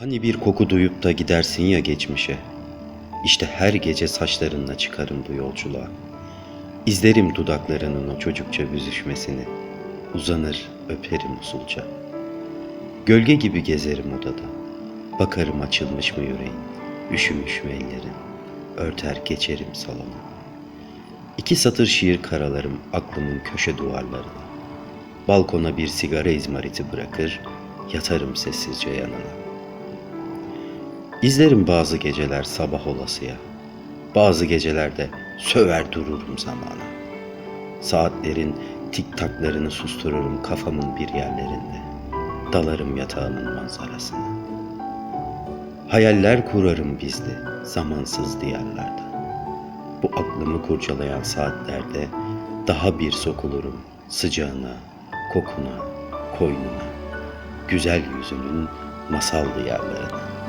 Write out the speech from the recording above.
Hani bir koku duyup da gidersin ya geçmişe. İşte her gece saçlarınla çıkarım bu yolculuğa. İzlerim dudaklarının o çocukça büzüşmesini. Uzanır öperim usulca. Gölge gibi gezerim odada. Bakarım açılmış mı yüreğin, üşümüş mü ellerin. Örter geçerim salona. İki satır şiir karalarım aklımın köşe duvarlarına. Balkona bir sigara izmariti bırakır, yatarım sessizce yanına. İzlerim bazı geceler sabah olasıya. Bazı gecelerde söver dururum zamana. Saatlerin tik taklarını sustururum kafamın bir yerlerinde. Dalarım yatağımın manzarasına. Hayaller kurarım bizli zamansız diyarlarda. Bu aklımı kurcalayan saatlerde daha bir sokulurum sıcağına, kokuna, koynuna, güzel yüzünün masal diyarlarına.